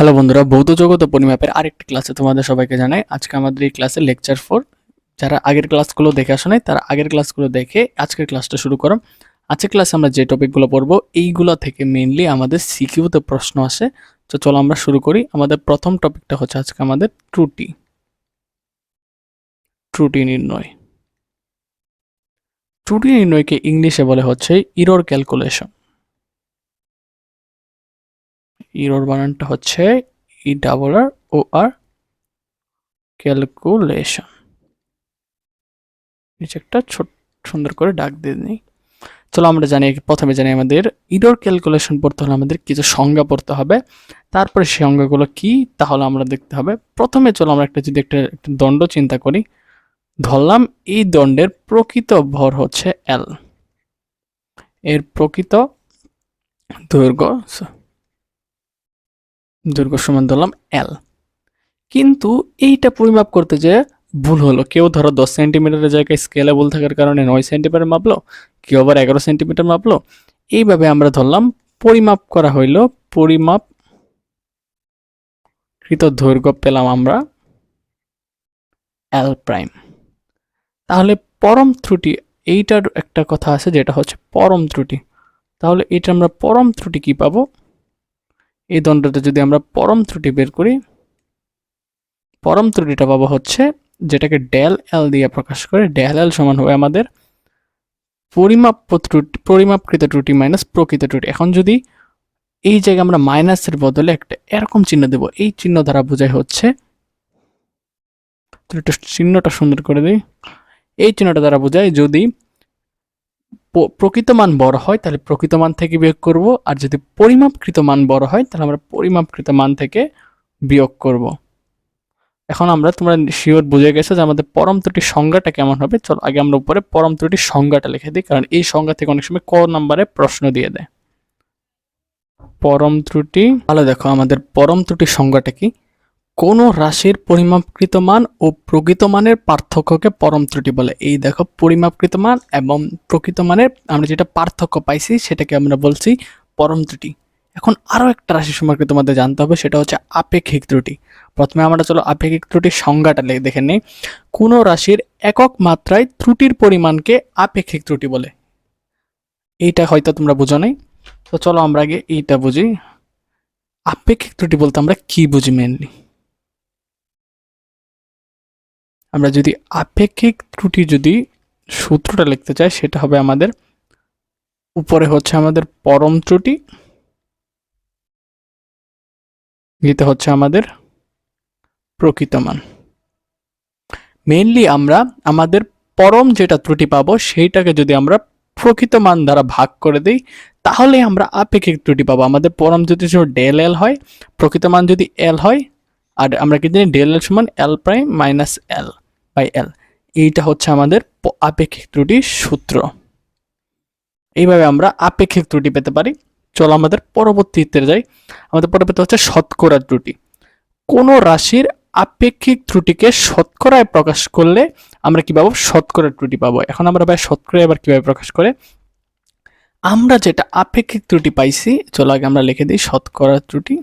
Hello বন্ধুরা, ভৌত জগৎ ও পরিমাপের আরেকটি ক্লাসে তোমাদের সবাইকে জানাই। আজকে আমাদের এই ক্লাসে লেকচার ফোর। যারা আগের ক্লাসগুলো দেখে আসো নাই, তারা আগের ক্লাসগুলো দেখে আজকের ক্লাসটা শুরু করো। আজকের ক্লাসে আমরা যে টপিকগুলো পড়ব, এইগুলো থেকে মেইনলি আমাদের সিকিউতে প্রশ্ন আসে। তো চলো আমরা শুরু করি। আমাদের প্রথম টপিকটা হচ্ছে আজকে আমাদের ত্রুটি। ত্রুটি নির্ণয়। ত্রুটি নির্ণয়কে ইংলিশে বলে হচ্ছে ইরর ক্যালকুলেশন ইরর বানানটা হচ্ছে ই ডাবল আর ও আর ক্যালকুলেশন নিচে একটা ছোট, সুন্দর করে ডাক দিয়ে নিই চলো আমরা জানি, প্রথমে জানি আমাদের ইরোর ক্যালকুলেশন পড়তে হলে আমাদের কিছু সংজ্ঞা পড়তে হবে। তারপরে সেই সংজ্ঞাগুলো কি, তাহলে আমরা দেখতে হবে। প্রথমে চলো আমরা একটা, যদি একটা দণ্ড চিন্তা করি। ধরলাম এই দণ্ডের প্রকৃত ভর হচ্ছে এল এর প্রকৃত দৈর্ঘ্য দৈর্ঘ্য সমান ধরলাম এল কিন্তু এইটা পরিমাপ করতে যে ভুল হলো। কেউ ধরো দশ সেন্টিমিটারের জায়গায় স্কেলে ভুল থাকার কারণে নয় সেন্টিমিটার মাপলো, কেউ আবার এগারো সেন্টিমিটার মাপলো। এইভাবে আমরা ধরলাম, পরিমাপ করা হইল, পরিমাপ কৃত দৈর্ঘ্য পেলাম আমরা এল প্রাইম তাহলে পরম ত্রুটি, এইটার একটা কথা আছে যেটা হচ্ছে পরম ত্রুটি। তাহলে এটা আমরা পরম ত্রুটি কি পাবো? এই দণ্ডটা যদি আমরা পরম ত্রুটি বের করি, পরম ত্রুটিটা পাবো হচ্ছে যেটাকে ডেল এল দিয়ে প্রকাশ করে ডেল এল সমান হবে আমাদের পরিমাপ ত্রুটি, পরিমাপকৃত ত্রুটি মাইনাস প্রকৃত ত্রুটি। এখন যদি এই জায়গায় আমরা মাইনাসের বদলে একটা এরকম চিহ্ন দেব, এই চিহ্ন দ্বারা বোঝায় হচ্ছে তো একটু চিহ্নটা সুন্দর করে দিই। এই চিহ্নটা দ্বারা বোঝায় যদি প্রকৃত মান বড় হয়, তাহলে প্রকৃত মান থেকে বিয়োগ করব। আর যদি পরিমাপকৃত মান বড় হয়, তাহলে আমরা পরিমাপকৃত মান থেকে বিয়োগ করব। এখন আমরা, তোমরা শিওর বুঝে গেছো যে আমাদের পরম ত্রুটির সংজ্ঞাটা কেমন হবে? চলো আগে আমরা উপরে পরম ত্রুটির সংজ্ঞাটা লিখে দিই, কারণ এই সংজ্ঞা থেকে অনেক সময় ক নাম্বারে প্রশ্ন দিয়ে দেয়। পরম ত্রুটি, তাহলে দেখো আমাদের পরম ত্রুটির সংজ্ঞাটা কি? কোনো রাশির পরিমাপকৃত মান ও প্রকৃত মানের পার্থক্যকে পরম ত্রুটি বলে। এই দেখো, পরিমাপকৃত মান এবং প্রকৃত মানের আমরা যেটা পার্থক্য পাইছি সেটাকে আমরা বলছি পরম ত্রুটি। এখন আরও একটা রাশি সম্পর্কে তোমাদের জানতে হবে, সেটা হচ্ছে আপেক্ষিক ত্রুটি। প্রথমে আমরা চলো আপেক্ষিক ত্রুটির সংজ্ঞাটা দেখে নিই। কোনো রাশির একক মাত্রায় ত্রুটির পরিমাণকে আপেক্ষিক ত্রুটি বলে। এইটা হয়তো তোমরা বুঝো নাই। তো চলো আমরা আগে এইটা বুঝি। আপেক্ষিক ত্রুটি বলতে আমরা কি বুঝি মেনলি আমরা যদি আপেক্ষিক ত্রুটি যদি সূত্রটা লিখতে চাই, সেটা হবে আমাদের উপরে হচ্ছে আমাদের পরম ত্রুটি নিতে হচ্ছে আমাদের প্রকৃত মান। মেইনলি আমরা আমাদের পরম যেটা ত্রুটি পাবো, সেইটাকে যদি আমরা প্রকৃত মান দ্বারা ভাগ করে দিই, তাহলে আমরা আপেক্ষিক ত্রুটি পাবো। আমাদের পরম যদি ডেল এল হয়, প্রকৃত মান যদি এল হয়, আর আমরা কি জানি ডেল এল সমান l prime minus l by l এইটা হচ্ছে আমাদের আপেক্ষিক ত্রুটির সূত্র। এইভাবে আমরা আপেক্ষিক ত্রুটি পেতে পারি। চলো আমাদের পরবর্তীতে যাই। আমাদের পরবর্তী হচ্ছে শতকরা ত্রুটি। কোনো রাশির আপেক্ষিক ত্রুটিকে শতকরায় প্রকাশ করলে আমরা কি পাবো? শতকরা ত্রুটি পাবো। এখন আমরা ভাই শতকরা এবার কীভাবে প্রকাশ করে? আমরা যেটা আপেক্ষিক ত্রুটি পাইছি, চলো আগে আমরা লিখে দিই শতকরা ত্রুটি।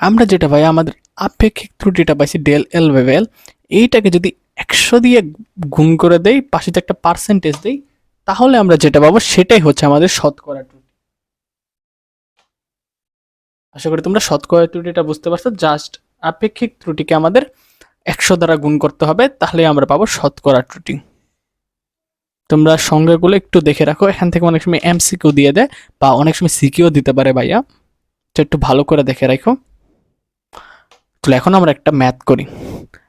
আমরা যেটা ভাই আমাদের আপেক্ষিক ত্রুটিটা পাইছি ডেল এল ভেভেল এইটাকে যদি একশো দিয়ে গুণ করে দেই, পাশে একটা পার্সেন্টেজ দেই, তাহলে আমরা যেটা পাবো, সেটাই হচ্ছে আমাদের শতকরা ত্রুটি। আশা করি তোমরা শতকরা ত্রুটিটা বুঝতে পারছ। জাস্ট আপেক্ষিক ত্রুটিকে আমাদের একশো দ্বারা গুণ করতে হবে, তাহলে আমরা পাবো শতকরা ত্রুটি। তোমরা সংজ্ঞাগুলো একটু দেখে রাখো। এখান থেকে অনেক সময় এমসিকিউ দিয়ে দেয় বা অনেক সময় সিকিউ দিতে পারে ভাইয়া। তো একটু ভালো করে দেখে রাখো। তাহলে এখন আমরা একটা ম্যাথ করি।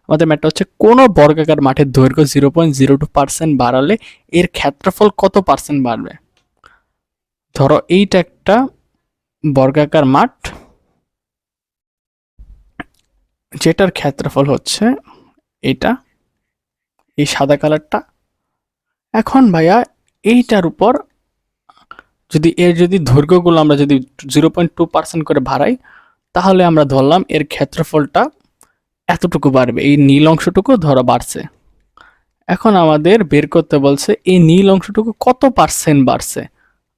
আমাদের ম্যাথটা হচ্ছে কোনো বর্গাকার মাঠের দৈর্ঘ্য zero point zero two percent বাড়ালে এর ক্ষেত্রফল কত পার্সেন্ট বাড়বে? ধরো এইটা একটা বর্গাকার মাঠ, যেটার ক্ষেত্রফল হচ্ছে এটা, এই সাদা কালারটা। এখন ভাইয়া এইটার উপর যদি এর যদি দৈর্ঘ্যগুলো আমরা যদি জিরো পয়েন্ট টু পার্সেন্ট করে বাড়াই তাহলে আমরা ধরলাম এর ক্ষেত্রফলটা এতটুকু বাড়বে, এই নীল অংশটুকু ধরা বাড়ছে। এখন আমাদের বের করতে বলছে এই নীল অংশটুকু কত পার্সেন্ট বাড়ছে?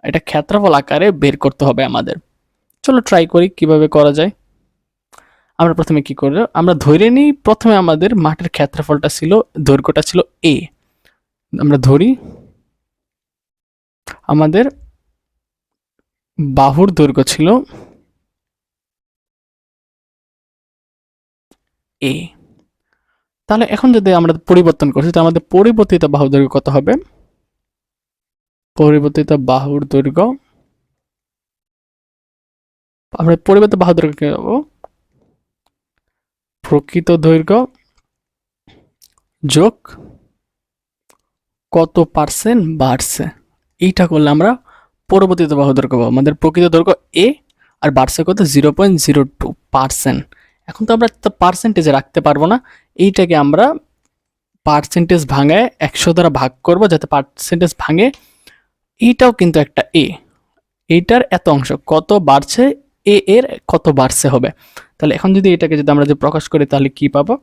এটা ক্ষেত্রফল আকারে বের করতে হবে আমাদের। চলো ট্রাই করি কীভাবে করা যায়। আমরা প্রথমে কি করব? আমরা ধরে নিই প্রথমে আমাদের মাঠের ক্ষেত্রফলটা ছিল, দৈর্ঘ্যটা ছিল এ আমরা ধরি, আমাদের বাহুর দৈর্ঘ্য ছিল এ। তাহলে এখন যদি আমরা পরিবর্তন করছি তাহলে আমাদের পরিবর্তিত বাহুর দৈর্ঘ্য কত হবে? পরিবর্তিত বাহুর দৈর্ঘ্য। আমরা পরিবর্তিত বাহুর দৈর্ঘ্য প্রকৃত দৈর্ঘ্য যোগ কত পার্সেন্ট বাড়ছে? এইটা করলে আমরা পরবর্তীত বাহু দৈর্ঘ্য পাবো। আমাদের প্রকৃত দৈর্ঘ্য এ আর বাড়ছে কত? Zero point zero two percent এখন তো আমরা পার্সেন্টেজে রাখতে পারব না। এইটাকে আমরা পার্সেন্টেজ ভাঙায় একশো দ্বারা ভাগ করব যাতে পার্সেন্টেজ ভাঙে। এইটাও কিন্তু একটা এ এইটার এত অংশ কত বাড়ছে? এ এর কত বাড়ছে হবে? তাহলে এখন যদি এটাকে যদি আমরা যদি প্রকাশ করি, তাহলে কি পাবো?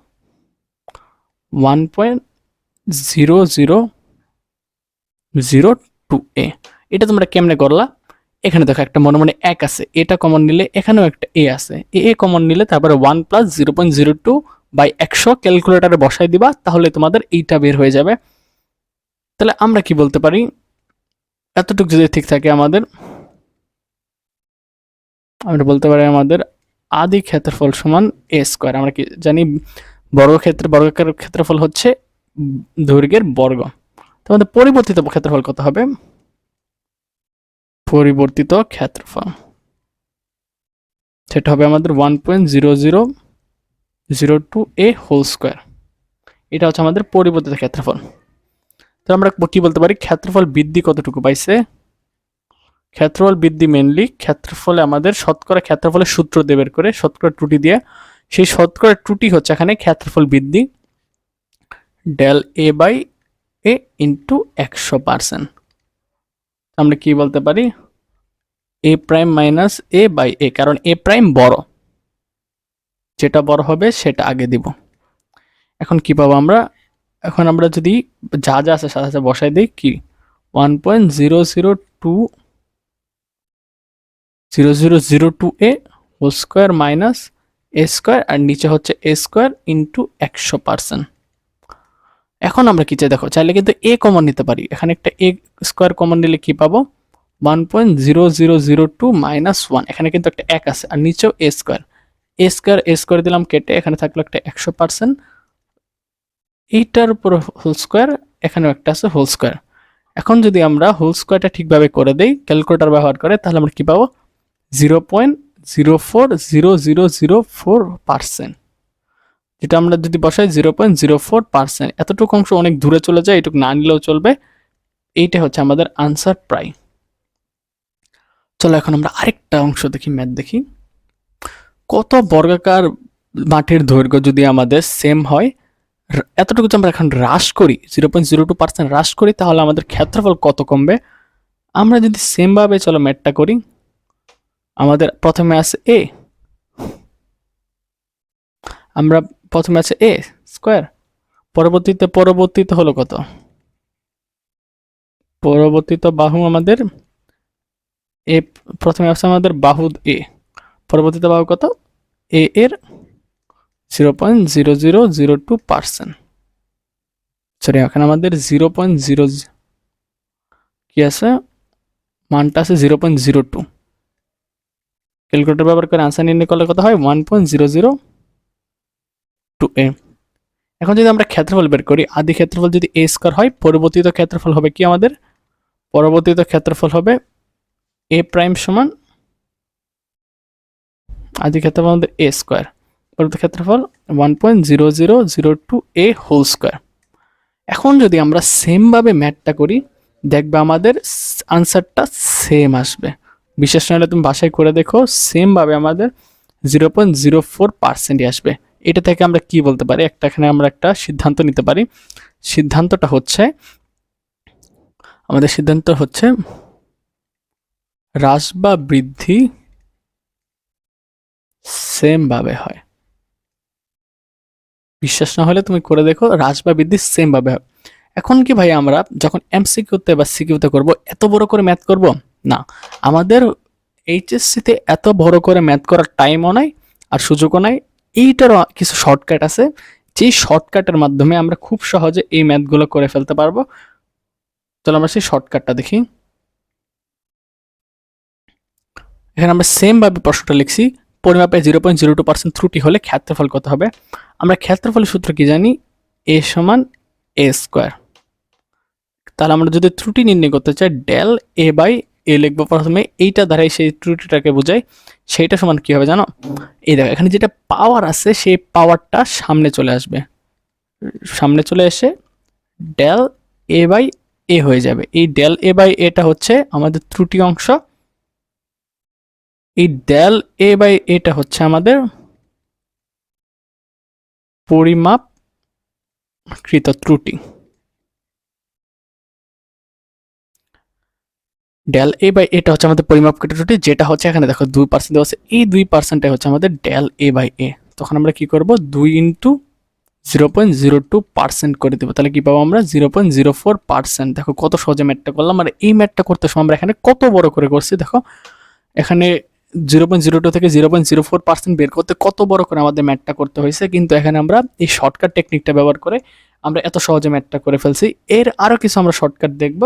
One point zero zero zero two a এটা তোমরা কেমনে করলা? এখানে দেখো একটা মনে মনে এক আছে। এটা কমন নিলে এখানেও একটা এ আছে। এ কমন নিলে তারপরে one plus zero point zero two by একশো ক্যালকুলেটারে বসাই দিবা, তাহলে তোমাদের এইটা বের হয়ে যাবে। তাহলে আমরা কি বলতে পারি? এতটুকু যদি ঠিক থাকে আমাদের, আমরা বলতে পারি আমাদের আদি ক্ষেত্রফল সমান এ স্কোয়ার আমরা কি জানি বর্গক্ষেত্রে বর্গাকার ক্ষেত্রফল হচ্ছে দৈর্ঘ্যের বর্গ। তো আমাদের পরিবর্তিত ক্ষেত্রফল কত হবে? পরিবর্তিত ক্ষেত্রফল। সেটা হবে আমাদের one point zero zero zero two a whole square এটা হচ্ছে আমাদের পরিবর্তিত ক্ষেত্রফল। তো আমরা কি বলতে পারি? ক্ষেত্রফল বৃদ্ধি কতটুকু পাইছে? ক্ষেত্রফল বৃদ্ধি মেনলি ক্ষেত্রফলে আমাদের শতকরা ক্ষেত্রফলের সূত্র দিয়ে বের করে, শতকরা ত্রুটি দিয়ে। সেই শতকরা ত্রুটি হচ্ছে এখানে ক্ষেত্রফল বৃদ্ধি। Del a by a into একশো পার্সেন্ট আমরা কি বলতে পারি? A prime minus a by a কারণ এ প্রাইম বড়। যেটা বড় হবে, সেটা আগে দিব। এখন কি পাবো আমরা? এখন আমরা যদি যা যা আছে, সাথে সাথে বসাই দিই, কি? One point zero zero two zero zero zero two a whole square minus a square আর নিচে হচ্ছে এ স্কোয়ার ইন্টু একশো পার্সেন্ট এখন আমরা কি চাই? দেখো, চাইলে কিন্তু এ কমন নিতে পারি। এখানে একটা এ স্কোয়ার কমন নিলে কি পাবো? One point zero zero zero two minus one এখানে কিন্তু একটা এক আছে, আর নিচেও a square a square a square দিলাম কেটে, এখানে থাকল একটা একশো পার্সেন্ট এইটার উপর হোল স্কোয়ার এখানেও একটা আছে হোল স্কোয়ার এখন যদি আমরা হোল স্কোয়ারটা ঠিকভাবে করে দেই ক্যালকুলেটার ব্যবহার করে, তাহলে আমরা কি পাবো? Zero point zero four zero zero zero four percent যেটা আমরা যদি বসাই zero point zero four percent এতটুকু অংশ অনেক দূরে চলে যায়, এটুকু না নিলেও চলবে। এইটা হচ্ছে আমাদের আনসার প্রায়। চলো এখন আমরা আরেকটা অংশ দেখি ম্যাথ দেখি। কত বর্গাকার মাটির দৈর্ঘ্য যদি আমাদের সেম হয় এতটুকু যদি আমরা এখন হ্রাস করি zero point zero two percent হ্রাস করি, তাহলে আমাদের ক্ষেত্রফল কত কমবে? আমরা যদি সেমভাবে চলো ম্যাথটা করি, আমাদের প্রথমে আছে এ আমরা প্রথমে আছে এ স্কোয়ার পরবর্তীতে পরবর্তীতে হলো কত? পরবর্তীত বাহু আমাদের এ প্রথমে আছে আমাদের বাহু এ পরবর্তীতে বাহু কত? এ এর zero point zero zero zero two percent sorry এখানে আমাদের জিরো পয়েন্ট জিরো কি আছে? মানটা আছে zero point zero two calculator ব্যবহার করে আনসার নির্ণয় করলে কত হয়? One point zero zero two a এখন যদি আমরা ক্ষেত্রফল বের করি, আদি ক্ষেত্রফল যদি এ স্কোয়ার হয়, পরবর্তীত ক্ষেত্রফল হবে কি আমাদের? পরবর্তীত ক্ষেত্রফল হবে এ প্রাইম সমান আদি ক্ষেত্রফল আমাদের এ স্কোয়ার পরবর্তী ক্ষেত্রফল one point zero zero zero two a whole square এখন যদি আমরা সেমভাবে ম্যাথটা করি, দেখবে আমাদের আনসারটা সেম আসবে। বিশেষ নইলে তুমি বাসায় করে দেখো সেমভাবে আমাদের জিরো পয়েন্ট জিরো ফোর পার্সেন্টই আসবে। এটা থেকে আমরা কি বলতে পারি? একটা এখানে আমরা একটা সিদ্ধান্ত নিতে পারি। সিদ্ধান্তটা হচ্ছে, আমাদের সিদ্ধান্ত হচ্ছে হ্রাস বা বৃদ্ধি সেম ভাবে হয়। বিশ্বাস না হলে তুমি করে দেখো, হ্রাস বা বৃদ্ধি সেম ভাবে হয়। এখন কি ভাই আমরা যখন এমসিকিউতে বা সিকিউতে করব, এত বড় করে ম্যাথ করব? না। আমাদের এইচএসসিতে এত বড় করে ম্যাথ করার টাইমও নাই, আর সুযোগও নাই এইটারও কিছু শর্টকাট আছে। যেই শর্টকাটের মাধ্যমে আমরা খুব সহজে এই ম্যাথগুলো করে ফেলতে পারব। চলো আমরা সেই শর্টকাটটা দেখি। এখানে আমরা সেমভাবে প্রশ্নটা লিখছি। পরিমাপে zero point zero two percent ত্রুটি হলে ক্ষেত্রফল কত হবে? আমরা ক্ষেত্রফলের সূত্র কি জানি? এ সমান এ স্কোয়ার তাহলে আমরা যদি ত্রুটি নির্ণয় করতে চাই ডেল এ বাই এ লিখব প্রথমে। এইটা দ্বারাই সেই ত্রুটিটাকে বোঝাই সেইটা সমান কি হবে জানো? এই দেখো, এখানে যেটা পাওয়ার আছে, সেই পাওয়ারটা সামনে চলে আসবে। সামনে চলে এসে ডেল এ বাই এ হয়ে যাবে। এই ডেল এ বাই এটা হচ্ছে আমাদের ত্রুটি অংশ। এই ডেল এ বাই এটা হচ্ছে আমাদের পরিমাপ কৃত ত্রুটি। ডেল এ বাই এটা হচ্ছে আমাদের পরিমাপকৃত ত্রুটি যেটা হচ্ছে এখানে দেখো দুই পার্সেন্ট দেওয়া আছে। এই দুই পার্সেন্টে হচ্ছে আমাদের ডেল এ বাই এ তখন আমরা কি করব? দুই into zero point zero two percent করে দেবো। তাহলে কি পাবো আমরা? Zero point zero four percent দেখো কত সহজে ম্যাটটা করলাম। আর এই ম্যাটটা করতে সময় আমরা এখানে কত বড় করে করছি, দেখো। এখানে জিরো পয়েন্ট জিরো টু থেকে zero point zero four percent বের করতে কত বড় করে আমাদের ম্যাটটা করতে হয়েছে। কিন্তু এখানে আমরা এই শর্টকাট টেকনিকটা ব্যবহার করে আমরা এত সহজে ম্যাটটা করে ফেলছি। এর আরও কিছু আমরা শর্টকাট দেখব।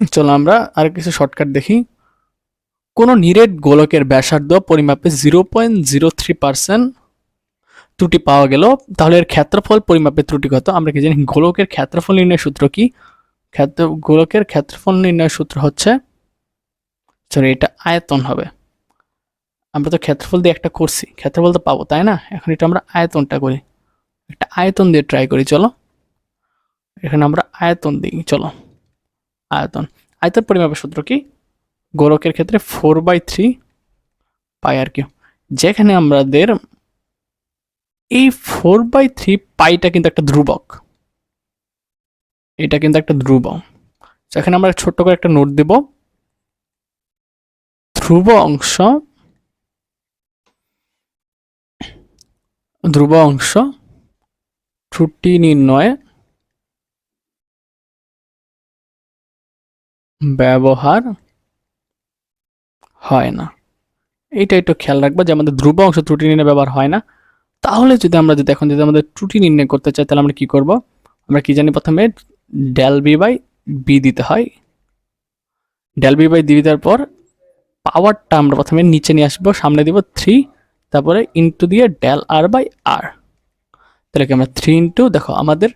চলো আমরা আর কিছু শর্টকাট দেখি। কোনো নিরেট গোলকের ব্যাসার্ধ পরিমাপে zero point zero three percent ত্রুটি পাওয়া গেল। তাহলে এর ক্ষেত্রফল পরিমাপে ত্রুটি কত? আমরা কি জানি গোলকের ক্ষেত্রফল নির্ণয় সূত্র কি? ক্ষেত্র, গোলকের ক্ষেত্রফল নির্ণয় সূত্র হচ্ছে সরি এটা আয়তন হবে। আমরা তো ক্ষেত্রফল দিয়ে একটা করছি, ক্ষেত্রফল তো পাবো, তাই না? এখন এটা আমরা আয়তনটা করি। একটা আয়তন দিয়ে ট্রাই করি, চলো। এখানে আমরা আয়তন দিই, চলো। আয়তন। আয়তন পরিমাপের সূত্র কি? গোলকের ক্ষেত্রে ফোর বাই থ্রি পাই আর কি যেখানে আমাদের এই ফোর বাই থ্রি পাইটা কিন্তু একটা ধ্রুবক। এটা কিন্তু একটা ধ্রুবক। এখানে আমরা ছোট্ট করে একটা নোট দেব। ধ্রুব অংশ ধ্রুব অংশ, ত্রুটি নির্ণয়ে ব্যবহার হয় না। এইটা একটু খেয়াল রাখব যে আমাদের ধ্রুব অংশ ত্রুটি নির্ণয় ব্যবহার হয় না। তাহলে যদি আমরা যদি এখন যদি আমাদের ত্রুটি নির্ণয় করতে চাই, তাহলে আমরা কি করব? আমরা কি জানি প্রথমে ডেল বি বাই বি দিতে হয়। ডেল বি বাই বি দেওয়ার পর পাওয়ারটা আমরা প্রথমে নিচে নিয়ে আসব, সামনে দিব থ্রি তারপরে ইন্টু দিয়ে ডেল আর বাই আর তাহলে কি আমরা থ্রি ইন্টু দেখো আমাদের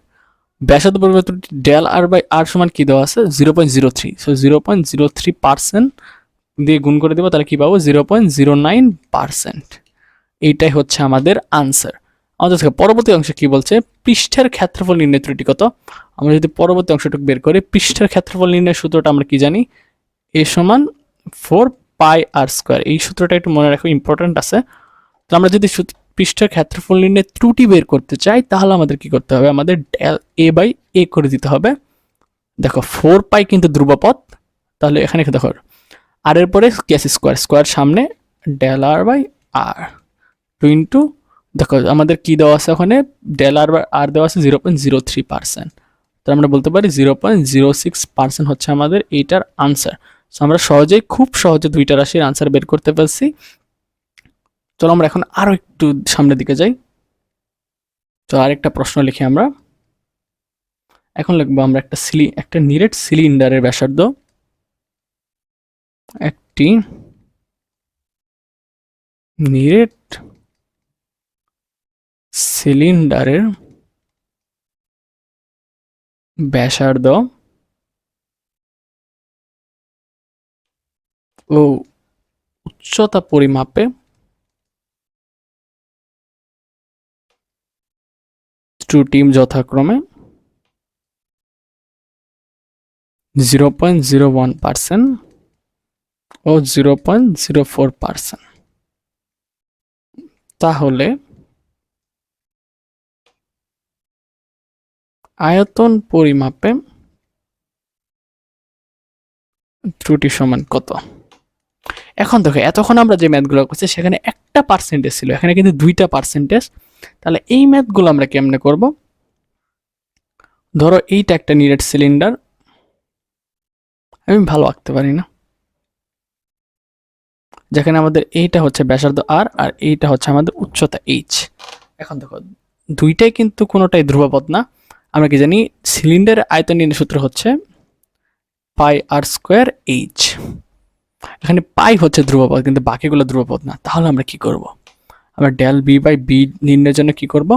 ব্যাসার্ধ পরিবর্তন ডেল আর বাই আর সমান কি দেওয়া আছে? Zero point zero three so zero point zero three percent দিয়ে গুণ করে দেবো, তাহলে কি পাবো? Zero point zero nine percent এইটাই হচ্ছে আমাদের আনসার আমাদের পরবর্তী অংশ কি বলছে? পৃষ্ঠের ক্ষেত্রফল নির্ণয় ত্রুটি কত? আমরা যদি পরবর্তী অংশটুকু বের করি, পৃষ্ঠের ক্ষেত্রফল নির্ণয় সূত্রটা আমরা কি জানি? এ সমান ফোর পাই আর স্কোয়ার এই সূত্রটা একটু মনে রাখো ইম্পর্ট্যান্ট আছে। তো আমরা যদি পৃষ্ঠের ক্ষেত্রফল নির্ণয় ত্রুটি বের করতে চাই, তাহলে আমাদের কি করতে হবে? আমাদের ডেল এ বাই এ করে দিতে হবে। দেখো ফোর পাই কিন্তু ধ্রুবপথ। তাহলে এখানে দেখো আর এর পরে গ্যাস স্কোয়ার স্কোয়ার সামনে del r by r two into দেখো, আমাদের কি দেওয়া আছে ওখানে? ডেল আর বাই আর দেওয়া আছে zero point zero three percent তো আমরা বলতে পারি zero point zero six percent হচ্ছে আমাদের এইটার আনসার সো আমরা সহজেই, খুব সহজে দুইটা রাশির আনসার বের করতে পারছি। চলো আমরা এখন আরও একটু সামনের দিকে যাই। তো আরেকটা প্রশ্ন লিখি আমরা। এখন লিখব আমরা একটা সিলি, একটা নিরেট সিলিন্ডারের ব্যাসার্ধ। একটি নিরেট সিলিন্ডারের ব্যাসার্ধ। ও, উচ্চতা পরিমাপে ত্রুটি যথাক্রমে zero point zero one percent ও zero point zero four percent তাহলে আয়তন পরিমাপে ত্রুটি সমান কত? এখন দেখো, এতক্ষণ আমরা যে ম্যাথগুলো করছি, সেখানে একটা পার্সেন্টেজ ছিল, এখানে কিন্তু দুইটা পার্সেন্টেজ তাহলে এই ম্যাথগুলো আমরা কেমনে করব? ধরো এইটা একটা নিরেট সিলিন্ডার আমি ভালো আঁকতে পারি না। যেখানে আমাদের এইটা হচ্ছে ব্যাসার্ধ আর আর এইটা হচ্ছে আমাদের উচ্চতা এইচ এখন দেখো, দুইটাই কিন্তু কোনোটাই ধ্রুবপদ না। আমরা কি জানি সিলিন্ডারের আয়তন নির্ণয় সূত্র হচ্ছে পাই আর স্কোয়ার এইচ এখানে পাই হচ্ছে ধ্রুবপদ, কিন্তু বাকিগুলো ধ্রুবপদ না। তাহলে আমরা কি করব? আমরা ডেল বি বাই বি নির্ণয়ের জন্য কি করব?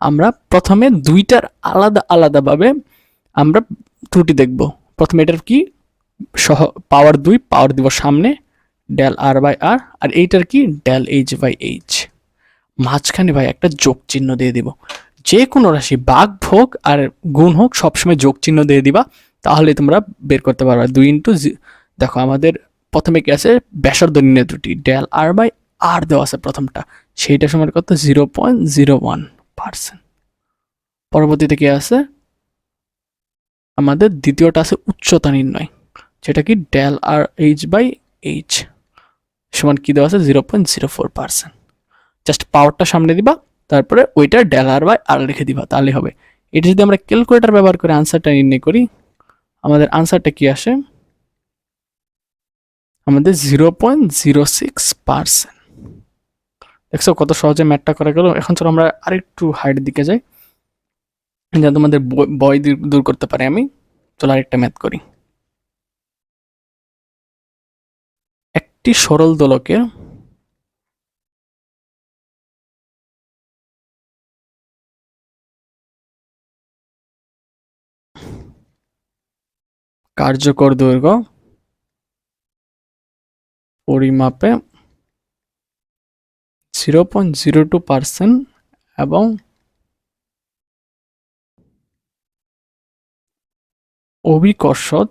আমরা প্রথমে দুইটার আলাদা আলাদাভাবে আমরা ত্রুটি দেখব। প্রথমে এটার কি? সহ পাওয়ার দুই পাওয়ার দিব সামনে ডেল আর বাই আর আর এইটার কি? ডেল এইচ বাই এইচ মাঝখানে ভাই একটা যোগ চিহ্ন দিয়ে দিব। যে কোনো রাশি, বাঘ ভোগ আর গুণ হোক, সবসময় যোগ চিহ্ন দিয়ে দিবা, তাহলে তোমরা বের করতে পারবে। দুই ইন্টু দেখো আমাদের প্রথমে কি আছে? ব্যাসার্ধ নির্ণয় ত্রুটি ডেল আর বাই আর দেওয়া আছে প্রথমটা। সেইটা সময় কত? Zero point zero one percent পরবর্তীতে কি আছে? আমাদের দ্বিতীয়টা আছে উচ্চতা নির্ণয়। যেটা কি? ডেল আর এইচ বাই এইচ সমান কি দেওয়া আছে? Zero point zero four percent just পাওয়ারটা সামনে দিবা, তারপরে ওইটা ডেল আর বাই আর লিখে দিবা তাহলে হবে। এটা যদি আমরা ক্যালকুলেটার ব্যবহার করে আনসারটা নির্ণয় করি, আমাদের আনসারটা কি আসে? আমাদের zero point zero six percent দেখছ কত সহজে ম্যাথটা করা গেল? এখন চলো আমরা আরেকটু হাইটের দিকে যাই। যেন তোমাদের বয় দূর করতে পারি আমি। চলো আরেকটা ম্যাথ করি। একটি সরল দোলকের কার্যকর দৈর্ঘ্য পরিমাপে zero point zero two percent এবং অভিকর্ষজ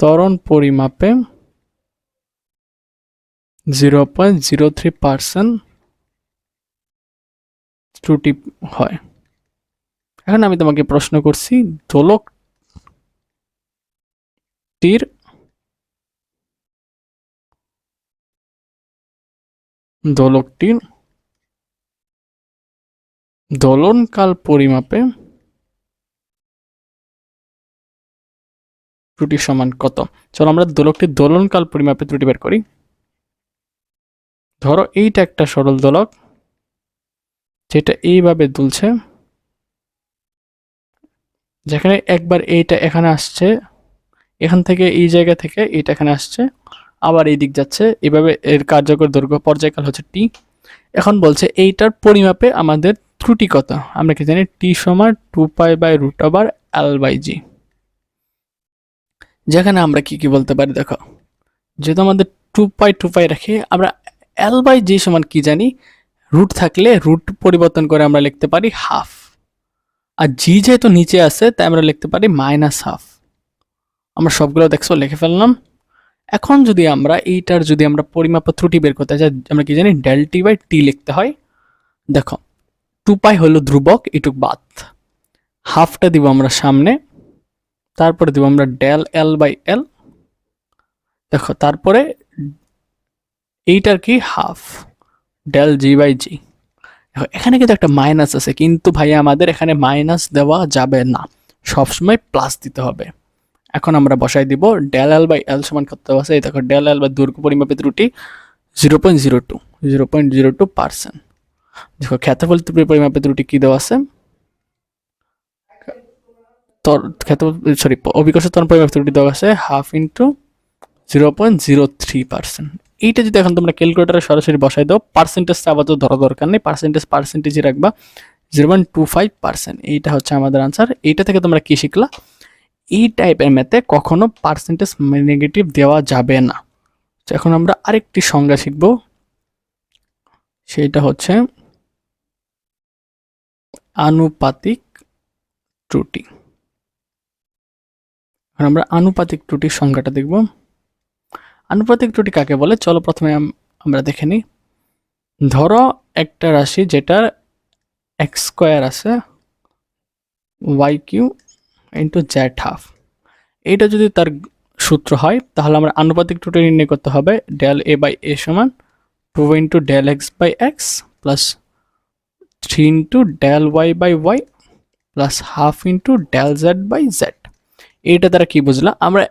তরণ পরিমাপে zero point zero three percent ত্রুটি হয়। এখন আমি তোমাকে প্রশ্ন করছি দোলকটির দোলকটির দোলনকাল পরিমাপে ত্রুটি সমান কত? চলো আমরা দোলকটির দোলনকাল পরিমাপে ত্রুটি বের করি। ধরো এইটা একটা সরল দোলক, যেটা এইভাবে দুলছে। যেখানে একবার এইটা এখানে আসছে এখান থেকে এই জায়গা থেকে এটা এখানে আসছে। আবার এই দিক যাচ্ছে। এভাবে এর কার্যকর দৈর্ঘ্য পর্যায়কাল হচ্ছে টি। এখন বলছে এইটার পরিমাপে আমাদের ত্রুটি কত? আমরা কি জানি? টি সমান two pi by root over l by g. যেখানে আমরা কি কি বলতে পারি দেখো। যেহেতু আমাদের টু পাই টু পাই রাখি, আমরা এল বাই জি সমান কি জানি? রুট থাকলে রুট পরিবর্তন করে আমরা লিখতে পারি হাফ। আর জি যেহেতু নিচে আছে, তাই আমরা লিখতে পারি মাইনাস হাফ। আমরা সবগুলো দেখছ, লিখে ফেললাম। এখন যদি আমরা এইটার যদি আমরা পরিমাপ ত্রুটি বের করতে চাই, আমরা কি জানি ডেল টি বাই টি লিখতে হয়। দেখো টু পাই হলো ধ্রুবক, এটুক বাদ। হাফটা দিব আমরা সামনে, তারপরে দিব আমরা ডেল এল বাই এল দেখো, তারপরে এইটার কি half del g by g দেখো, এখানে কিন্তু একটা মাইনাস আছে, কিন্তু ভাই আমাদের এখানে মাইনাস দেওয়া যাবে না। সবসময় প্লাস দিতে হবে। এখন আমরা বসাই দিব ডেল এল বাই এল সমান কত আছে? এই দেখো ডেল এল বা দৈর্ঘ্য পরিমাপে ত্রুটি zero point zero two zero point zero two percent দেখো ক্ষেত্রফল ত্রুটি পরিমাপে ত্রুটি কী দেওয়া আছে? তর সরি অভিকর্ষ ত্বরণ পরিমাপ ত্রুটি দেওয়া আছে half into zero point zero three percent এইটা যদি এখন তোমরা ক্যালকুলেটারে সরাসরি বসাই দাও পার্সেন্টেজটা আবার ধরা দরকার নেই পার্সেন্টেজ পার্সেন্টেজই রাখবা zero point two five percent এইটা হচ্ছে আমাদের আনসার এইটা থেকে তোমরা কি শিখলা? এই টাইপের ম্যাথে কখনো পার্সেন্টেজ নেগেটিভ দেওয়া যাবে না। তো এখন আমরা আরেকটি সংজ্ঞা শিখব। সেটা হচ্ছে আনুপাতিক ত্রুটি। এখন আমরা আনুপাতিক ত্রুটির সংজ্ঞাটা দেখব। আনুপাতিক ত্রুটি কাকে বলে? চলো প্রথমে আমরা দেখে নিই। ধরো একটা রাশি যেটার এক্স স্কোয়ার আছে y cube into z half এইটা যদি তার সূত্র হয়, তাহলে আমরা আনুপাতিক ত্রুটি নির্ণয় করতে হবে ডেল এ বাই এ সমান two into del x by x plus three into del y by y plus half into del z by z এইটা দ্বারা কি বুঝলাম আমরা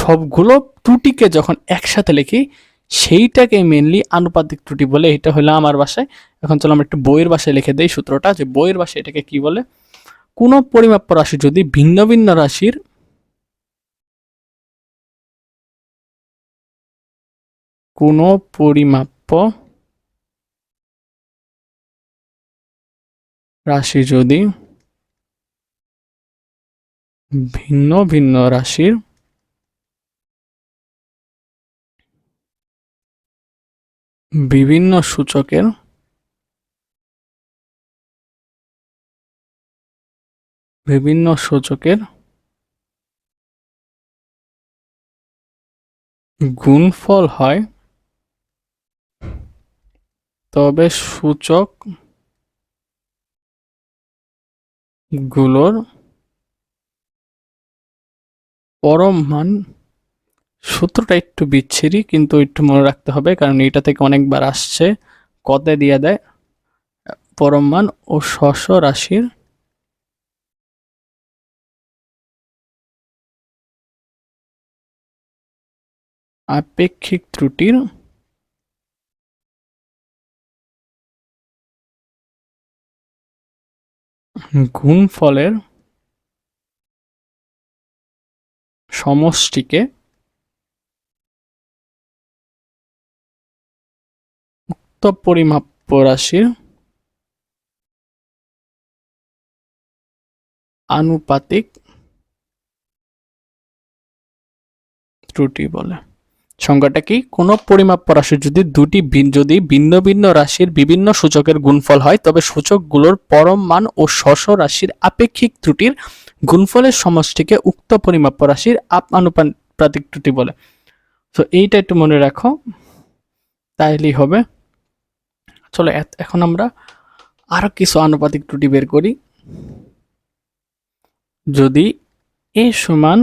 সবগুলো ত্রুটিকে যখন একসাথে লিখি, সেইটাকে মেনলি আনুপাতিক ত্রুটি বলে, এটা হলো আমার বাসায়। এখন চলো আমরা একটু বইয়ের ভাষায় লিখে দেই সূত্রটা, যে বইয়ের ভাষায় এটাকে কি বলে? কোনো পরিমাপ্য রাশি যদি ভিন্ন ভিন্ন রাশির কোনো পরিমাপ্য রাশি যদি ভিন্ন ভিন্ন রাশির বিভিন্ন সূচকের বিভিন্ন সূচকের গুণফল হয়। তবে সূচকগুলোর পরম মান সূত্রটা একটু বিচ্ছিরি, কিন্তু একটু মনে রাখতে হবে, কারণ এটা থেকে অনেকবার আসছে। কতে দিয়ে দেয়? পরম মান ও শস রাশির আপেক্ষিক ত্রুটির গুণফলের সমষ্টিকে উক্ত পরিমাপ্য রাশির আনুপাতিক ত্রুটি বলে। সংজ্ঞাটা কি? কোনো পরিমাপ রাশির যদি দুটি যদি ভিন্ন ভিন্ন রাশির বিভিন্ন সূচকের গুণফল হয়, তবে সূচকগুলোর পরম মান ও শস রাশির আপেক্ষিক ত্রুটির গুণফলের সমষ্টিকে উক্ত পরিমাপ রাশির আনুপাতিক ত্রুটি বলে। তো এইটা একটু মনে রাখো। তাইলেই হবে। চলো এখন আমরা আরও কিছু আনুপাতিক ত্রুটি বের করি। যদি এ সমান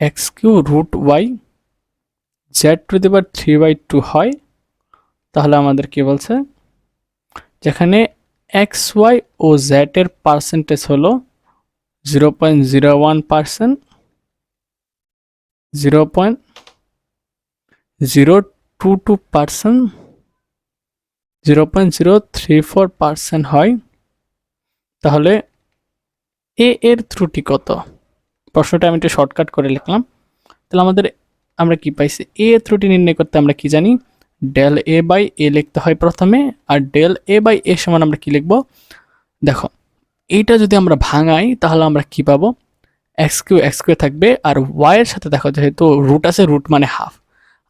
x cube root y z to the power three by two হয়, তাহলে আমাদের কি বলছে? যেখানে এক্স ওয়াই ও জেড এর পার্সেন্টেজ হলো zero point zero one percent zero point zero two two percent zero point zero three four percent হয়, তাহলে এ এর ত্রুটি কত? প্রশ্নটা আমি একটু শর্টকাট করে লিখলাম। তাহলে আমাদের আমরা কি পাইছি? এ ত্রুটি নির্ণয় করতে আমরা কি জানি? ডেল এ বাই এ লিখতে হয় প্রথমে, আর ডেল এ বাই এ সমান আমরা কি লিখব? দেখো, এইটা যদি আমরা ভাঙাই, তাহলে আমরা কি পাবো? এক্স কিউ এক্স কিউ থাকবে, আর ওয়াইয়ের সাথে দেখো যেহেতু রুট আছে রুট মানে হাফ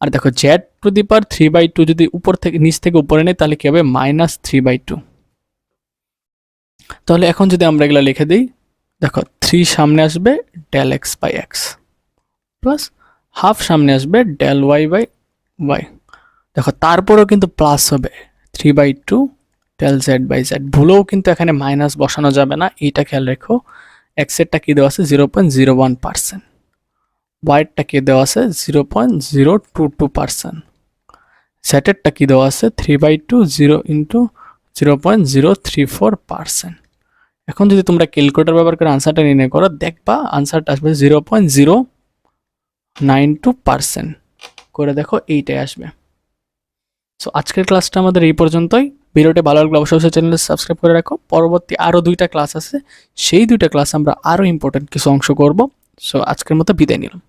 আর দেখো z to the power three by two যদি উপর থেকে, নিচ থেকে উপরে নেই, তাহলে কি হবে? মাইনাস থ্রি বাই টু তাহলে এখন যদি আমরা এগুলো লিখে দিই, দেখো থ্রি সামনে আসবে del x by x plus half সামনে আসবে ডেল ওয়াই বাই ওয়াই। দেখো, তারপরেও কিন্তু প্লাস হবে three by two, del z by z. ভুলেও কিন্তু এখানে মাইনাস বসানো যাবে না। এইটা খেয়াল রেখো এক্সেরটা কি দেওয়া আছে? Zero point zero one percent. ওয়াইডটা কি দেওয়া আছে? Zero point zero two two percent. জেডেরটা কি দেওয়া আছে? Three by two, zero into zero point zero three four percent. এখন যদি তোমরা ক্যালকুলেটর ব্যবহার করে আনসারটা নির্ণয় করো, দেখবা আনসারটা আসবে zero point zero nine two percent. করে দেখো এইটাই আসবে। সো আজকের ক্লাসটা আমাদের এই পর্যন্তই। ভিডিওটি ভালো লাগলে অবশ্যই চ্যানেলে সাবস্ক্রাইব করে রাখো। পরবর্তী আরও দুইটা ক্লাস আছে। সেই দুইটা ক্লাস আমরা আরও ইম্পর্টেন্ট কিছু অংশ করব। সো আজকের মতো বিদায় নিলাম।